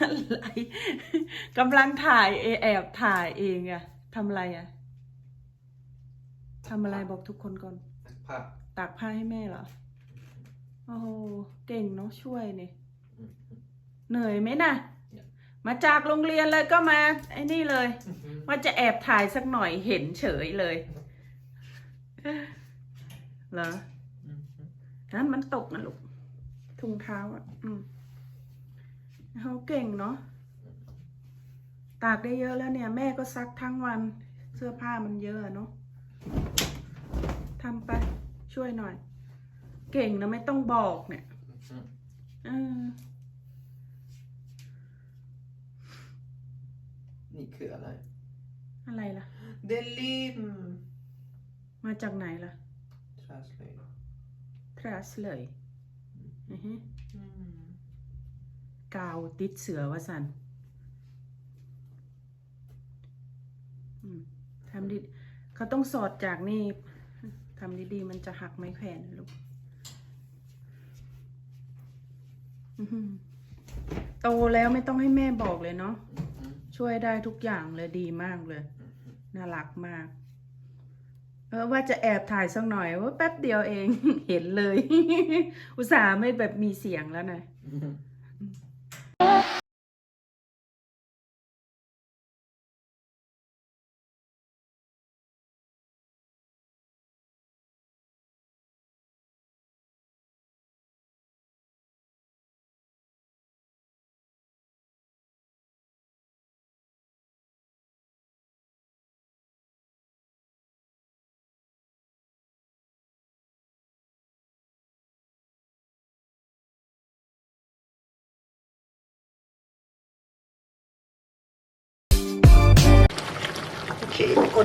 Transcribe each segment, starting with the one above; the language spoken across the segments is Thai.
อะไรกำลังถ่ายเอแอบถ่ายเองอะทำอะไรอะทำอะไรบอกทุกคนก่อน ผ้าตากผ้าให้แม่เหรอ โอ้โหเก่งเนาะช่วยเนี่ยเหนื่อยไหมนะมาจากโรงเรียนเลยก็มา ไอ้นี่เลย ว่าจะแอบถ่ายสักหน่อยเห็นเฉยเลย เหรอ นั้นมันตกนะลูก ถุงเท้าอะ อืม เขาเก่งเนาะตากได้เยอะแล้วเนี่ย แม่ก็ซักทั้งวันเสื้อผ้ามันเยอะอะเนาะทำไปช่วยหน่อย เก่งนะไม่ต้องบอกเนี่ยเออนี่คืออะไร อะไรล่ะ เดลิมมาจากไหนล่ะ translate ทรัสเลยอือฮึ กาวติดเสือวะสันทำดีเขาต้องสอดจากนี่ทำดีๆ มันจะหักไม้แขวนลูกโตแล้วไม่ต้องให้แม่บอกเลยเนาะช่วยได้ทุกอย่างเลยดีมากเลย น่ารักมาก เออว่าจะแอบถ่ายสักหน่อยว่าแป๊บเดียวเอง เห็นเลย อุตส่าห์ไม่แบบมีเสียงแล้วนะ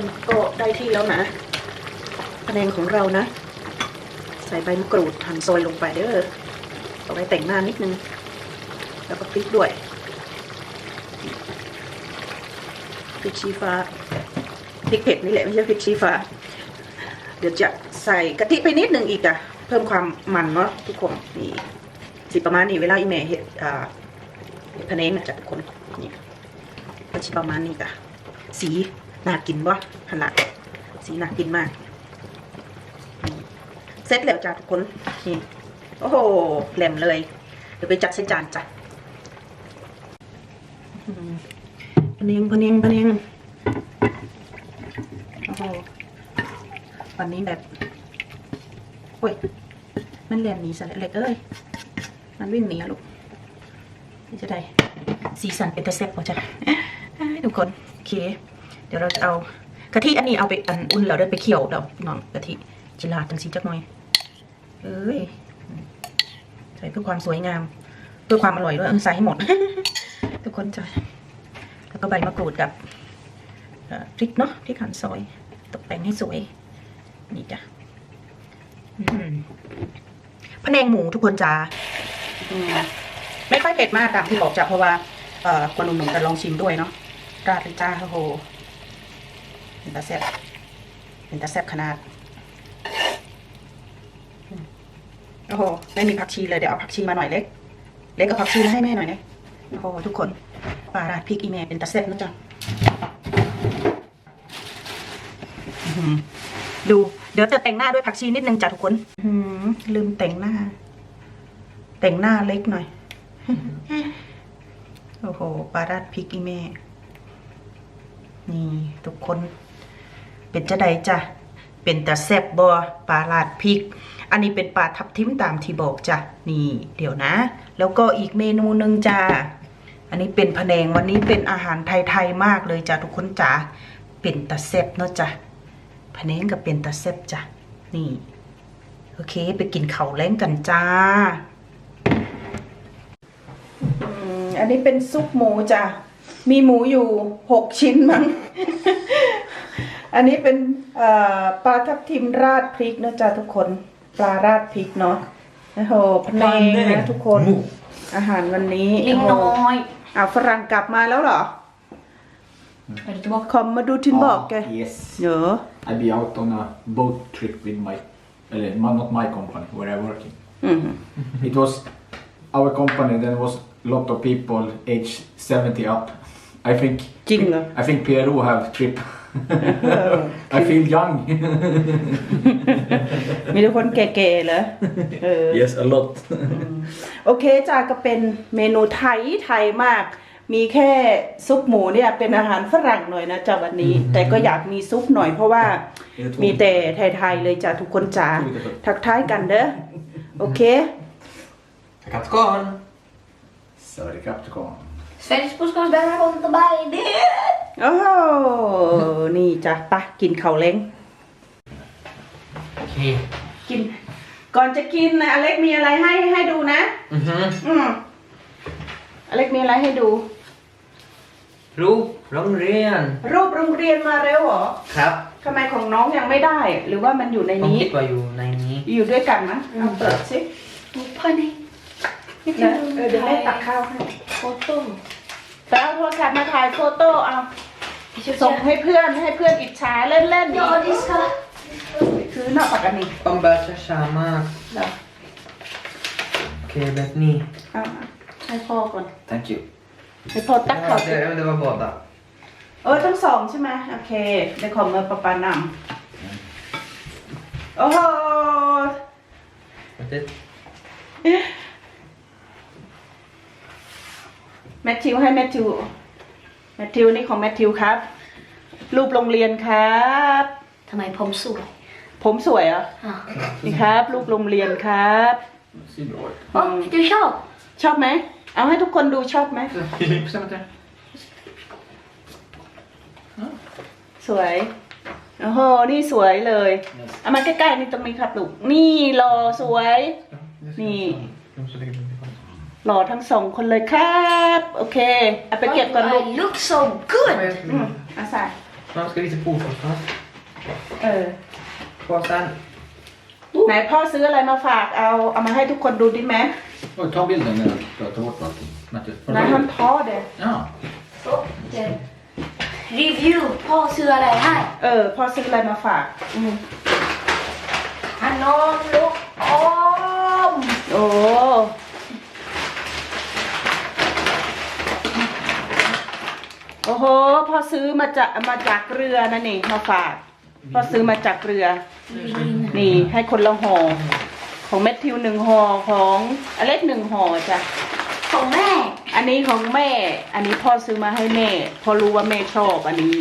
คทุกคนก็ได้ที่แล้วนะคะแนนของเรานะ ใส่ใบมะกรูดหั่นซอยลงไปเด้อเอาไว้แต่งหน้านิดนึง แล้วก็พริกด้วยพริกชี้ฟ้าพริกเผ็ดนี่แหละไม่ใช่พริกชี้ฟ้า เดี๋ยวจะใส่กะทิไปนิดนึงอีกอะเพิ่มความมันเนาะทุกคนนี่สิประมาณนี้เวลาอีแม่เห็ดอ่าเห็ดพะเนงนะจ๊ะทุกคนนี่ก็สิประมาณนี้จ้ะสี น่ากินบ่ขนาดสีน่ากินมาก เสร็จแล้วจ้ะทุกคนนี่โอ้โหแหลมเลย เดี๋ยวไปจัดใส่จานจ้ะพเนียงพเนียงพเนียงโอ้โหวันนี้แบบโอ้ย มันแหลมหนีซะเล็กเอ้ย มันวิ่งหนีลูกนี่จะได้ สีสันเป็นตะเซ็บพอจ้ะทุกคน โอเค เดี๋ยวเราจะเอากะทิอันนี้เอาไปอันอุ่นแล้วได้ไปเคี่ยวเราน้องกะทิจิลาดจังสีจักหน่อยเอ้ยใส่เพื่อความสวยงาม เพื่อความอร่อยด้วยใส่ให้หมด ทุกคนจะแล้วก็ใบมะกรูดกับพริกเนาะพริกหั่นซอย ตกแต่งให้สวย นี่จ้ะอื้อหือพะแนงหมูทุกคนจ้าไม่ค่อยเผ็ดมากตามที่บอกจ้ะเพราะว่าเอ่อคนหนุ่มๆจะลองชิมด้วยเนาะราดเลยจ้าโอ้โห เป็นตาแซ่บเป็นตาแซ่บขนาด โอ้โห ไม่มีผักชีเลย เดี๋ยวเอาผักชีมาหน่อยเล็ก เล็กกับผักชีมาให้แม่หน่อยเนี่ยโอ้โห ทุกคนปลาราดพริกอีแม่เป็นตาแซ่บนะจ๊ะอื้อหือดู เดี๋ยวจะแต่งหน้าด้วยผักชีนิดนึงจ้ะทุกคนลืมแต่งหน้า แต่งหน้าเล็กหน่อย โอ้โหปลาราดพริกอีแม่ นี่ทุกคน เป็นจะใดจ้ะเป็นแต่แซบบอปลาราดพริก อันนี้เป็นปลาทับทิมตามที่บอกจ้ะนี่ เดี๋ยวนะ แล้วก็อีกเมนูหนึ่งจ้าอันนี้เป็นพะแนงวันนี้เป็นอาหารไทยๆมากเลยจ้ะทุกคนจ้าเป็นตาแซบเนาะจ้ะพะแนงกับเป็นตาแซบจ้ะนี่โอเค ไปกินเข้าแล้งกันจ้า อันนี้เป็นซุปหมูจ้ะ มีหมูอยู่หกชิ้นมั้ง อันนี้เป็นเอ่อปลาทับทิมราดพริกนะจ๊ะทุกคนปลาราดพริกเนาะโอ้โหพะแนงนะทุกคน อาหารวันนี้ลิงโอ้โหน้อยอ้าวฝรั่งกลับมาแล้วเหรอ Är du tillbaka? คอมมาดูทินบอกแก Yes. เนอะ I'll be out on a boat trip with my, uh, not my company, where I'm working. อืม It was our company, then was lot of people age 70 up. I think จริงเหรอ I think PRO have trip. I feel young. มีแต่คนแก่ๆเหรอเออ yes, a lot. โอเคจ้าก็เป็นเมนูไทยไทยมาก มีแค่ซุปหมูเนี่ยเป็นอาหารฝรั่งหน่อยนะจ้าวันนี้ แต่ก็อยากมีซุปหน่อยเพราะว่ามีแต่ไทยๆเลยจ้าทุกคนจ้าทักทายกันเด้อโอเค Kapten. Sorry, Capcom. Sveriges podcast välkommen till Biden! โอ้โหนี่จ้ะไปะกินข้าวเล้ง Okej. กิน ก่อนจะกินนะอเล็กมีอะไรให้ให้ดูนะ Mhm. อืมอเล็กมีอะไรให้ดู Rop, Långren. รูปโรงเรียนมาเร็วเหรอครับทำไมของน้องยังไม่ได้ หรือว่ามันอยู่ในผมนี้ คิดว่าอยู่ในนี้ อยู่ด้วยกันนะเอาเปิดสิ Panik. นะเออเดี๋ยวแม่ตักข้าวให้ Foto. แต่เอาโทรศัพท์มาถ่ายโฟโต้เอา ส่งให้เพื่อนให้เพื่อนอิจฉาเล่นเล่นๆดี Ja, det ska... คือหน้าปากอันนี้ผมเบอร์ช้าๆมาก เดี๋ยวโอเคแบบนี้เอาเอาให้พ่อก่อน Thank you. ให้พ่อตักข้าว det, det var båda. เออทั้งสองใช่ไหมโอเคได้ของเมื่อปะปานำโอ้โห Det, แมทธิวให้แมทธิวแมทธิวนี่ของแมทธิวครับ รูปโรงเรียนครับ ทำไมผมสวยผมสวยเหรออะนี่ครับ รูปโรงเรียนครับ Ser bra ut. อ๋อดูชอบชอบไหม เอาให้ทุกคนดูชอบไหม Bestäm inte. สวย โอ้โห นี่สวยเลย เอามาใกล้ๆนี่ตรงนี้ครับลูก นี่รอสวย นี่หล่อทั้งสองคนเลยครับ โอเค เอาไปเก็บก่อนลูก I look so good อืมเอาใส่ Man ska visa påsen. เออ Påsen. ไหนพ่อซื้ออะไรมาฝากเอาเอามาให้ทุกคนดูดิแม่ Oj, ta bilden när du pratar bort allting. Mattias, får ไหน du มัน ta ท้อเด้ Ja. เดี๋ยวรีวิวพ่อซื้ออะไรให้เออพ่อซื้ออะไรมาฝาก อืมขนมลูกอมโอ้ โอ้โหพ่อซื้อมาจากมาจากเรือนั่นนี่มาฝากพ่อซื้อมาจากเรือ นี่ให้คนละห่อของแมทธิวหนึ่งห่อของอเล็กหนึ่งห่อจ้ะของแม่ อันนี้ของแม่ อันนี้พ่อซื้อมาให้แม่เพอรู้ว่าแม่ชอบอันนี้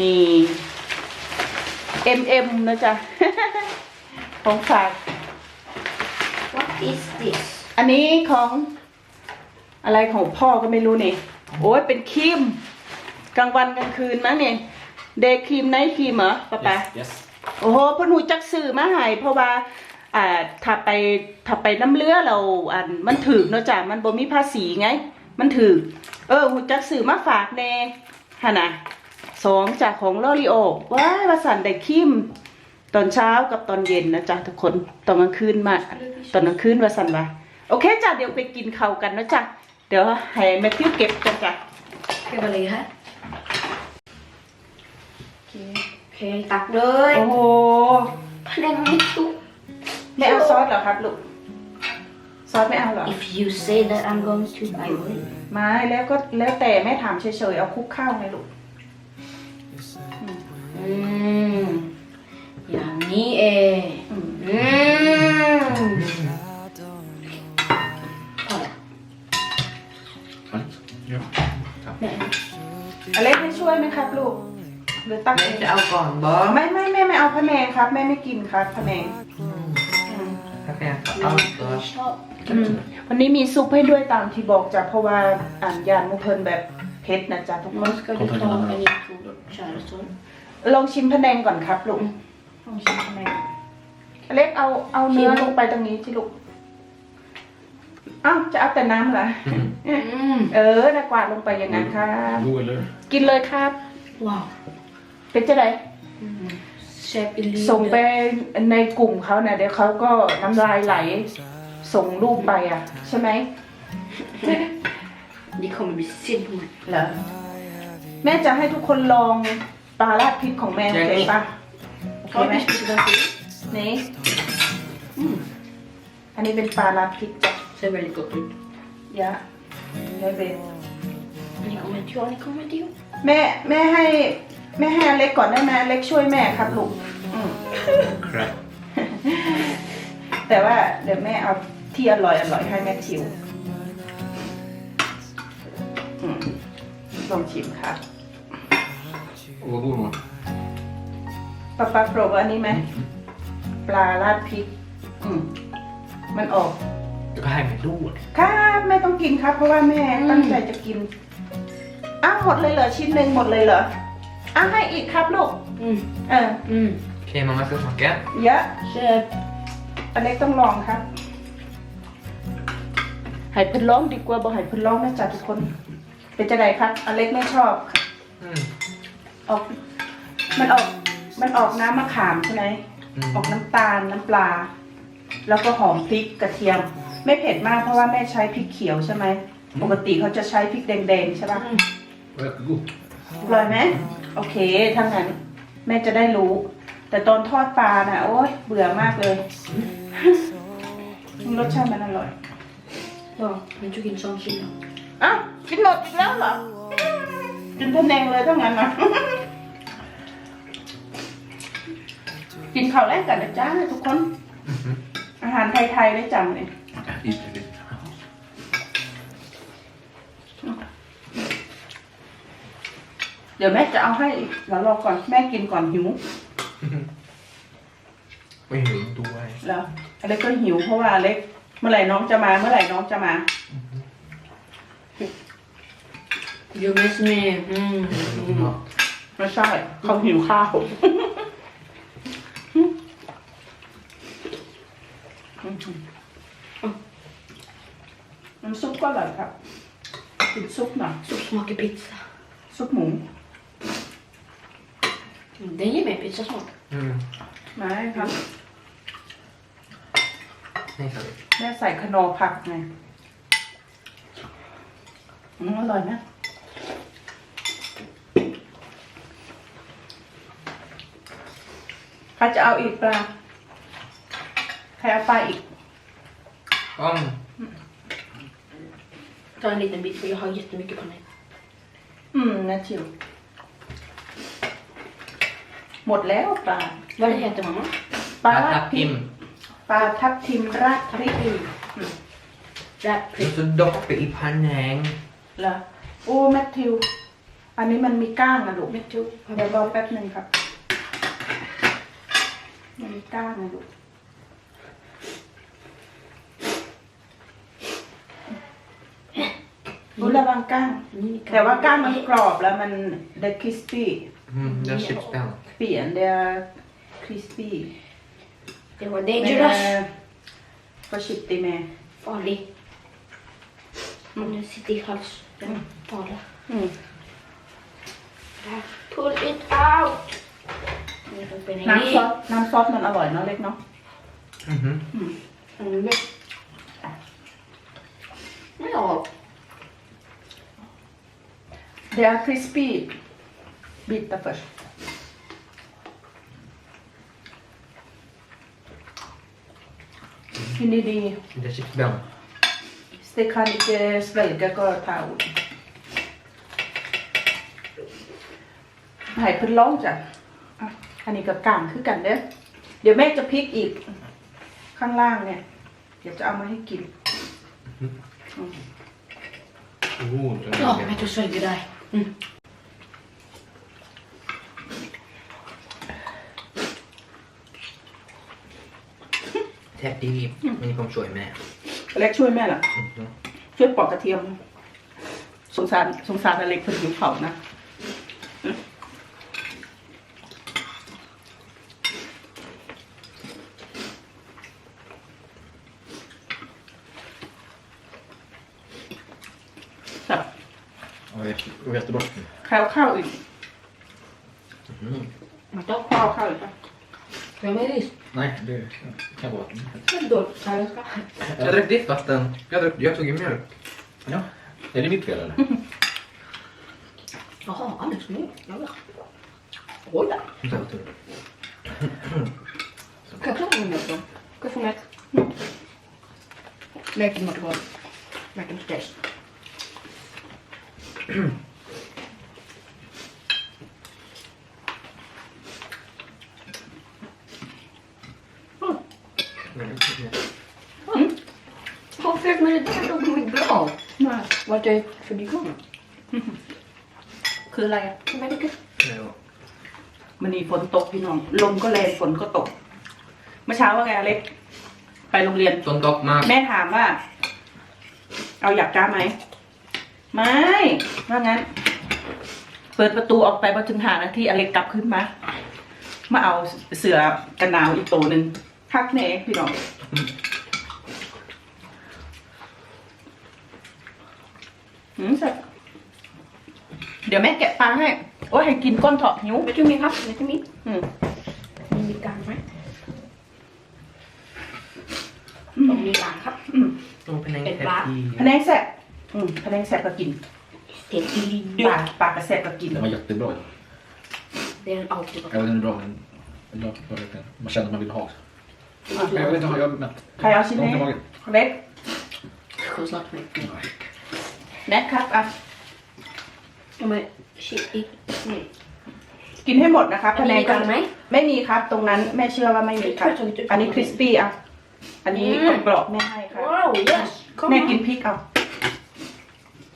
นี่ M M นะจ๊ะ ของฝาก what is this อันนี้ของอะไรของพ่อก็ไม่รู้นี่ โอ้ยเป็นครีมกลางวันกลางคืนมั้งเนี่ยเดย์ครีมไนท์ครีมเหรอป๊าป๊า Yes. โอ้โหเพ่นหูจักสื่อมาให้เพราะว่าอ่าถ้าไปถ้าไปน้ำเลือเราอันมันถือเนาะจ้ะมันบ่มีภาษีไง มันถือเออหูจักสื่อมาฝากแน่ฮะนะสองจากของลอรีโอว้ายว่าสันได้คิมตอนเช้ากับตอนเย็นนะจ๊ะทุกคนตอนกลางคืนมา ตอนกลางคืนว่าสันว่าโอเคจ้ะเดี๋ยวไปกินข้าวกันนะจ๊ะ เดี๋ยวให้แมทธิวเก็บจ้ะจ้ะ Ska jag bara lägga här? Okej, tack du. โอ้โห Den är stor. ไม่เอาซอสเหรอครับลูก ซอสไม่เอาเหรอ If you say that I'm going to, I will. ไม่แล้วก็แล้วแต่แม่ถามเฉยๆ เอาคลุกข้าวไงลูก Mm. Ja, ni är... Mm. Nej. อเล็กให้ช่วยไหมครับ ลูกหรือตั้งเอง Inte alkoholbar. ไม่ไม่แม่ไม่เอาพะแนงครับ แม่ไม่กินครับพะแนง Här kan jag ta allt då. Stopp. อืมวันนี้มีซุปให้ด้วยตามที่บอกจ้ะเพราะว่าอ่านยานมุเพลินแบบเผ็ดนะจ๊ะทุกคน Nu ska du ta en ikod, kära son. ลองชิมพะแนงก่อนครับลูกลองชิมพะแนงอเล็กเอาเอาเนื้อลงไปตรงนี้ที่ลูก อ้าวจะเอาแต่น้ำเหรอ Mm. เออนะกวาดลงไปอย่างนั้นครับ God eller? กินเลยครับ Wow. เป็นจะได Chef Elin. ส่งไปในกลุ่มเขาเนี่ยเดี๋ยวเขาก็น้ำลายไหล ส่งรูปไปอะ ใช่ไหม Det kommer bli synd på mig. เหรอแม่จะให้ทุกคนลองปลาราดพริกของแม่โอเคปะโอเค Har ไหม du specifikt? นี่อืมอันนี้เป็นปลาราดพริกจ้ะ Ser väldigt gott ut. Ja, jag vet. Ni kommer inte jag, ni kommer inte jag. แม่แม่ให้แม่ให้อเล็กก่อนได้ไหมอเล็กช่วยแม่ครับลูกอืม Crap. แต่ว่าเดี๋ยวแม่เอาที่อร่อยอร่อยให้แม่ทิวอืมลองชิมครับ Och vad god man. ปลาปลาโปรบอันนี้ไหมปลาราดพริก อืมมันออก Du kan hem med låd. ครับแม่ต้องกินครับ เพราะว่าแม่ตั้งใจจะกินอ้าวหมดเลยเหรอชิ้นหนึ่งหมดเลยเหรออ้าวให้อีกครับลูก Mm. เออ Mm. Okej, mamma ska smaka. เยอะ Så, อเล็กต้องลองครับใหายเพิ่นร้องดีกว่าบ่ใหายเพิ่นร้องนะจ๊ะทุกคน เป็นจะไดครับ อเล็กไม่ชอบ Mm. ออก มันออก มันออกน้ำมะขามใช่ไหม อืมออกน้ำตาลน้ำปลา แล้วก็หอมพริกกระเทียม ไม่เผ็ดมากเพราะว่าแม่ใช้พริกเขียวใช่ไหมปกติเขาจะใช้พริกแดงๆใช่ปะ Jättegod. อร่อยไหมโอเคถ้างั้น แม่จะได้รู้ แต่ตอนทอดปลาน่ะโอ๊ยเบื่อมากเลย รสชาติมันอร่อย ja, men tog in sån kilo. อ้าวกินหมดอีกแล้วเหรอกินพะแนงเลยถ้างั้นนะ กินข้าวแรกกันนะจ้าทุกคน อาหารไทยๆได้จังเลย Lite, lite. เดี๋ยวแม่จะเอาให้อีกเดี๋ยวรอก่อนแม่กินก่อนหิว Vad är det då? แล้วอเล็กก็หิวเพราะว่าอเล็กเมื่อไหร่น้องจะมา เมื่อไหร่น้องจะมา You miss me. Mm. Ja. ไม่ใช่เขาหิวข้าวน้ำซุปก็อร่อยครับ กินซุปหน่อย Så smakar pizza. ซุปหมู Den ger mig pizzasmak. Mm. มาให้ครับ Nej, sorry. แม่ใส่ขนอผักไงอืมอร่อยนะใครจะเอาอีกปลาใครเอาปลาอีก Om. Ta en liten bit för jag har jättemycket på mig. อืมนะชิวหมดแล้วปลา Vad det heter mamma? ปลาราดพริก Tim. ปลาทับทิมราดพริก Wrap Det är så dopp i pannan. เหรอโอ้แมทธิว อันนี้มันมีก้างนะลูก med tog. เดี๋ยวรอแป๊บหนึ่งครับ มันมีก้างนะลูก รู้ระวังก้าง แต่ว่าก้างมันกรอบแล้วมัน the crispy Mm, det är chipsben. เปลี่ยน the crispy Det var ไม่ dangerous. försiktig med Farlig. Om den sitter i halsen. Farlig. อืม Pull it out. นี่ต้องเป็นอย่างน้ำนี้ซอสน้ำซอสมันอร่อยเนาะเล็กเนาะ Mhm. อืมไม่ออก they are crispy bitter först กินดีๆ Det är chipsben. Det kan ikke svelge ก็เท่าหายเพิ่นร้องจ้ะอะอันนี้กับกลางคือกันเด้อเดี๋ยวแม่จะพลิกอีก ข้างล่างเนี่ย เดี๋ยวจะเอามาให้กิน God. ja, jag tror sväljer där. Mm. Tätt i min kom så med. อเล็กช่วยแม่เหรอ Mhm. ช่วยปอกกระเทียม สงสารสงสารอเล็กเพิ่นหิวเผานะ ข้าวข้าวอีก Mm. มันต้อง ข้าวข้าวอีกปะ Jag med ris. Nej, det kan vara. Men då, sallad Jag drack ditt vatten. Jag, drack, jag tog i mjölk. Ja. Är det mitt fel eller? Jaha, Alex med. Jävlar. Oj då. Så jag tog. Kan jag prova med mjölk då? Ska jag få mjölk? Läker mot Vad? Verkar stress. Varför med det där då går det bra? มา Vart är för igång? คืออะไรอะ Men det kan... เร็วมันมีฝนตกพี่น้อง ลมก็แรงฝนก็ตก เมื่อเช้าว่าไงอเล็ก ไปโรงเรียนต้นตกมาก แม่ถามว่า เอาอยากจ้าไหม ไม่ ว่างั้น เปิดประตูออกไปพอถึงหานาทีอเล็กกลับขึ้นมา มาเอาเสือกันหนาวอีกตัวหนึ่งพักแน่พี่น้อง อืมเสร็จเดี๋ยวแม่แกะปลาให้ โอ้ยให้กินก้นเถาะหิว Vet du min hatt? Vet du min? อืม Min blir gammal. Om ni är hatt. อืมต้องเป็นแท็บที่พะแนงแสบอืมพะแนงแสบก็กิน Det är ปลาปลากระแสบก็กิน Den var jättebra. Det är en alltid Ja, den är bra. Men jag var verkligen- man känner att man vill ha också. Ja. Men jag vet inte, jag är mätt. ใครเอาชิ้น Ont นี้ i magen. เล็ก Kom snart med. แน็กครับอะ Ja, men shit. i- Nej. กินให้หมดนะครับ Är พะแน ni งก็ lika med mig? ไม่มีครับ ตรงนั้นแม่เชื่อว่าไม่มีครับอันนี้คริสปี้อะ อันนี้อืม กรอบๆแม่ให้ครับ Wow, yes. Kom แม่ on. กินพริกเอา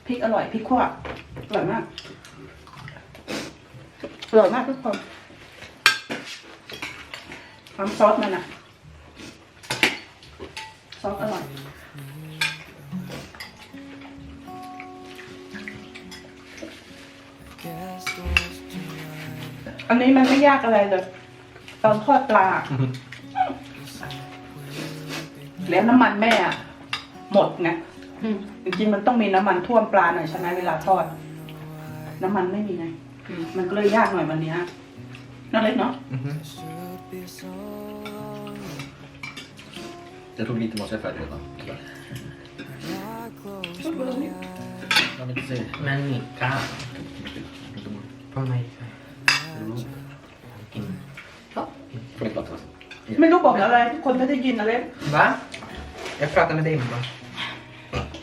พริกอร่อยพริกขั่วอร่อยมากอร่อยมากทุกคนน้ำซอสมันอะซอสอร่อย อันนี้มันไม่ยากอะไรเลยตอนทอดปลา แล้วน้ำมันแม่อะหมดไง Mm. จริงๆมันต้องมีน้ำมันท่วมปลาหน่อยใช่ไหมเวลาทอด น้ำมันไม่มีไงอืมมันก็เลยยากหน่อยวันเนี้ยน่าเล็กเนาะอือฮึ Jag tog lite mat, jag är färdig redan. tyvärr. Ja, men säg. มันมีกล้า Inte mor. ทำไมกิน Får lite vatten alltså. ไม่รู้บอกอะไรทุกคนไม่ได้ยินอะไร Va? Jag pratar med dig mamma.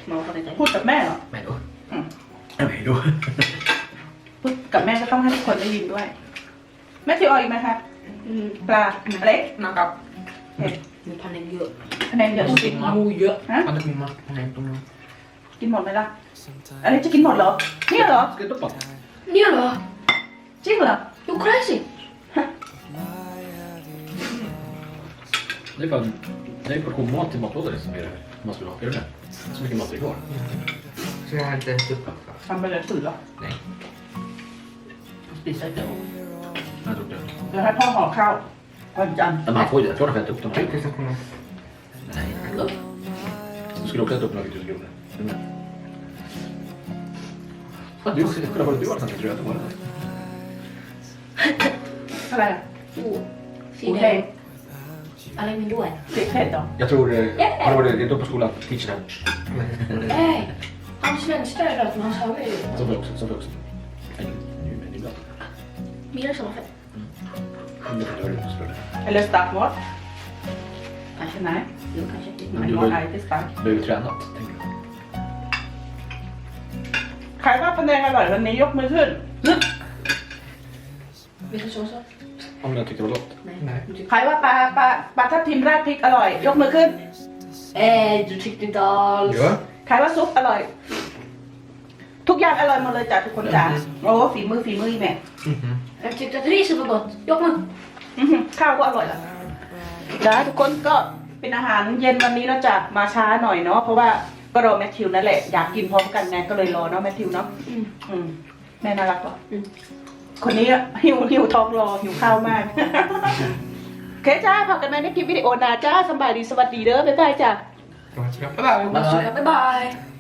Mamma får lite. พูดกับแม่เหรอ Men då. Ja, men då. พูดกับแม่ก็ต้องให้ทุกคนได้ยินด้วย แม่ทิวเอาอีกไหมคะ Mm. ปลาเล็กนะครับเผ็ด Nu tar ni gör. คะแนนเยอะจริง Moja. ฮะอันนี้มาอันนี้ตรงนู้นกินหมดไหมล่ะอะไรจะกินหมดเหรอเนี่ยเหรอ Ska jag doppa? Ni då? จริงเหรอ You crazy? Det är fan... Det är en portion mat till matlåda liksom. Är det, man skulle ha. Är det det? Så mycket mat det går. Så jag har inte ens uppat ทำไปเลยสื่อเหรอ Nej. ปีใส่เดี๋ยว Jag tror det. เดี๋ยวให้พ่อห่อข้าววันจันทร์ Men man får ju det. Jag tror att jag äter upp dem. Tycker som kommer. Nej. Du skulle också äta upp några tusen kronor. Är du med? Fan, Du, kolla vad du har tagit. Tror jag att det var det. อะไรอะ Oh. หมูแดง Fin. Alla min då. เผ็ดเผ็ดเหรอ Jag tror... eh, Har du varit då på skolan? Teacher här. Nej. Han svenska är rött, men han sa ju Så får jag också. Så får jag också. Nej, nu men ibland. mer som fett. Om det får du höra så tror jag det. eller startmat Kanske. ไหน Jo, kanske. มัน du มอ har ไอ ju ที่สตาร์ du har ju tränat, tänker jag. ใครว่าพะแนงอ Om jag tyckte det var gott. Nej. Nej. Du tyckte... ใครว่าปลาปลาปลาทับทิมราดพริกอร่อย ยกมือขึ้น Nej, du tyckte inte alls. Ja. ใครว่าซุปอร่อย ทุกอย่างอร่อยหมดเลยจ้ะทุกคนจ้ะโอ้ฝีมือฝีมืออีแม่ Mhm. Jag tyckte att riset var gott. Jag med. อื้อหือข้าวก็อร่อยละนะทุกคนก็เป็นอาหารเย็นวันนี้เราจะมาช้าหน่อยเนาะเพราะว่าก็รอแมทธิวนั่นแหละอยากกินพร้อมกันไงก็เลยรอเนาะแมทธิวเนาะ Mm. อืมแม่น่ารักว่ะอืม คนนี้หิวหิวท้องรอหิวข้าวมากโอเคจ้าพบกันใหม่ในคลิปวิดีโอหนาจ้าสำบายดีสวัสดีเด้อบ๊ายบายจ้า Bra, bra. Bye bye. Bye bye.